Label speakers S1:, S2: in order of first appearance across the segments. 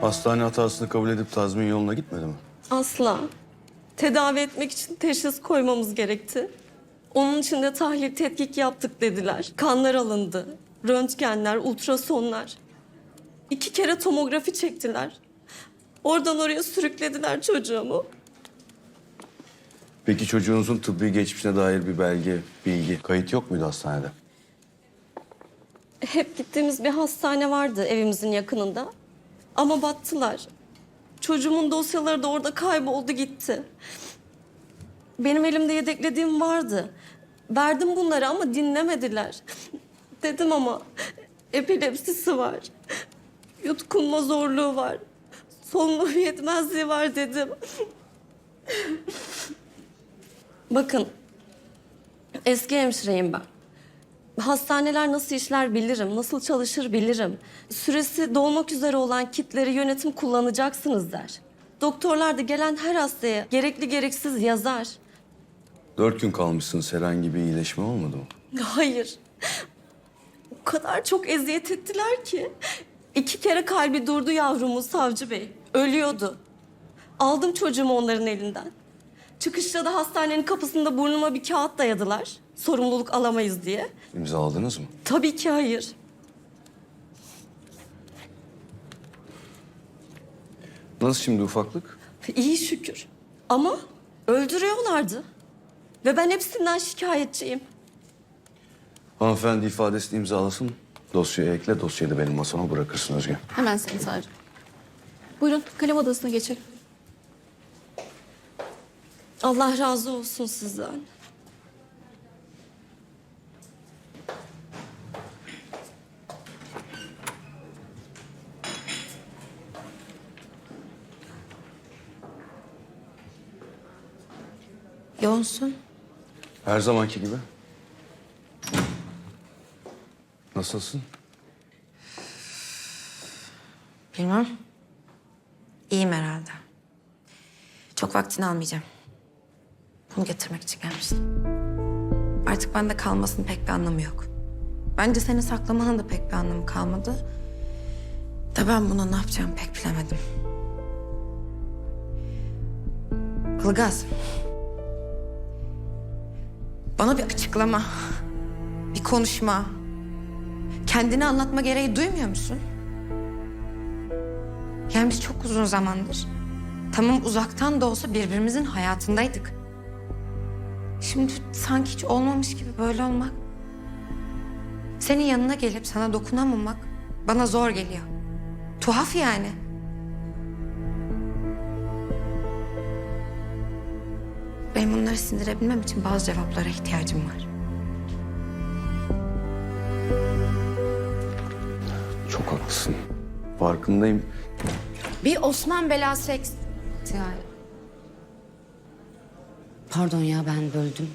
S1: Hastane hatasını kabul edip tazmin yoluna gitmedi mi?
S2: Asla. Tedavi etmek için teşhis koymamız gerekti. Onun için de tahlil tetkik yaptık dediler. Kanlar alındı. Röntgenler, ultrasonlar. İki kere tomografi çektiler. Oradan oraya sürüklediler çocuğumu.
S1: Peki çocuğunuzun tıbbi geçmişine dair bir belge, bilgi, kayıt yok muydu hastanede?
S2: Hep gittiğimiz bir hastane vardı evimizin yakınında. Ama battılar. Çocuğumun dosyaları da orada kayboldu gitti. Benim elimde yedeklediğim vardı. Verdim bunları ama dinlemediler. Dedim ama epilepsisi var. Yutkunma zorluğu var. Solunum yetmezliği var dedim. Bakın eski hemşireyim ben. Hastaneler nasıl işler bilirim, nasıl çalışır bilirim. Süresi dolmak üzere olan kitleri yönetim kullanacaksınız der. Doktorlar da gelen her hastaya gerekli gereksiz yazar.
S1: Dört gün kalmışsınız. Herhangi bir iyileşme olmadı mı?
S2: Hayır. O kadar çok eziyet ettiler ki. İki kere kalbi durdu yavrumun savcı bey. Ölüyordu. Aldım çocuğumu onların elinden. Çıkışta da hastanenin kapısında burnuma bir kağıt dayadılar. Sorumluluk alamayız diye.
S1: İmzaladınız mı?
S2: Tabii ki hayır.
S1: Nasıl şimdi ufaklık?
S2: İyi şükür. Ama öldürüyorlardı. Ve ben hepsinden şikayetçiyim.
S1: Hanımefendi ifadesini imzalasın. Dosyaya ekle. Dosyayı da benim masama bırakırsın Özge.
S3: Hemen Sayın Savcı. Buyurun kalem odasına geçelim.
S2: Allah razı olsun sizden.
S3: Yoğunsun.
S1: Her zamanki gibi. Nasılsın?
S4: Bilmem. İyiyim herhalde. Çok vaktini almayacağım. Bunu getirmek için gelmiştim. Artık bende kalmasının pek bir anlamı yok. Bence seni saklamanın da pek bir anlamı kalmadı. Da ben buna ne yapacağımı pek bilemedim. Ilgaz. Bana bir açıklama, bir konuşma, kendini anlatma gereği duymuyor musun? Yani biz çok uzun zamandır tamam uzaktan da olsa birbirimizin hayatındaydık. Şimdi sanki hiç olmamış gibi böyle olmak. Senin yanına gelip sana dokunamamak bana zor geliyor. Tuhaf yani. Benim bunları sindirebilmem için bazı cevaplara ihtiyacım var.
S1: Çok haklısın. Farkındayım.
S3: Bir Osman belası eks... Ya. Pardon ya ben böldüm.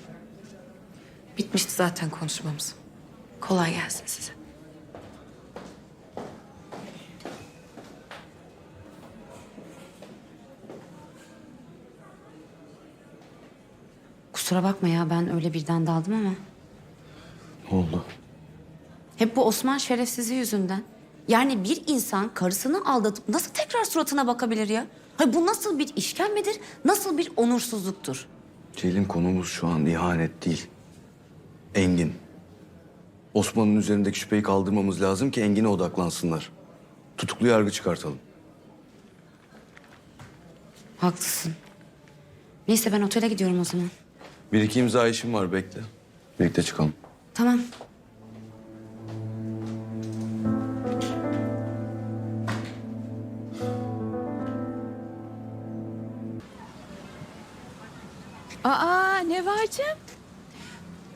S4: Bitmişti zaten konuşmamız. Kolay gelsin size.
S3: Kusura bakma ya ben öyle birden daldım ama.
S1: Ne oldu?
S3: Hep bu Osman şerefsizi yüzünden. Yani bir insan karısını aldatıp nasıl tekrar suratına bakabilir ya? Hayır bu nasıl bir işkembedir, nasıl bir onursuzluktur?
S1: Ceylin konumuz şu an ihanet değil. Engin. Osman'ın üzerindeki şüpheyi kaldırmamız lazım ki Engin'e odaklansınlar. Tutuklu yargı çıkartalım.
S3: Haklısın. Neyse ben otele gidiyorum o zaman.
S1: Bir iki imza işim var bekle. Birlikte çıkalım.
S3: Tamam.
S5: Aa Nevacığım.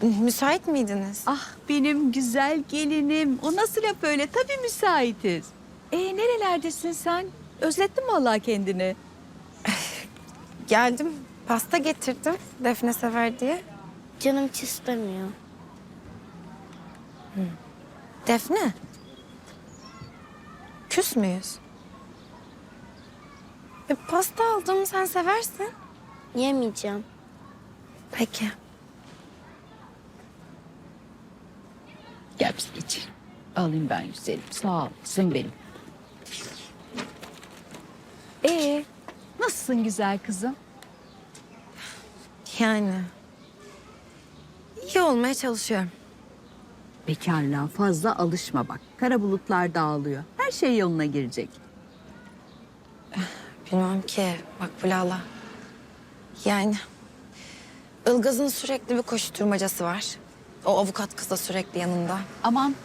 S4: Müsait miydiniz?
S5: Ah benim güzel gelinim. O nasıl laf öyle? Tabii müsaitiz. Ee nerelerdesin sen? Özlettin mi Allah kendini?
S4: Geldim. Pasta getirdim. Defne sever diye.
S6: Canım hiç istemiyor.
S4: Defne. Küs müyüz? E, pasta aldım. Sen seversin.
S6: Yemeyeceğim.
S4: Peki.
S5: Gel biz geçelim. Alayım ben güzelim. Sağ ol. Sen benim. Ee, nasılsın güzel kızım?
S4: Yani iyi olmaya çalışıyorum.
S5: Bekarlığa fazla alışma bak. Kara bulutlar dağılıyor. Her şey yoluna girecek.
S4: Bilmem ki Makbule hala. Yani Ilgaz'ın sürekli bir koşturmacası var. O avukat kız da sürekli yanında.
S5: Aman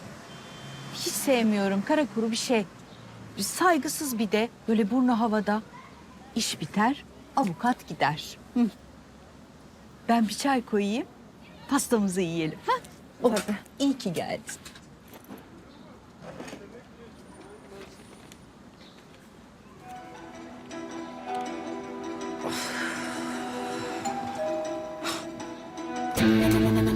S5: hiç sevmiyorum kara kuru bir şey. Saygısız bir de böyle burnu havada. İş biter, avukat gider. Hı. Ben bir çay koyayım, pastamızı yiyelim. Ha? Oh, iyi ki geldin. Na, na, na, na, na.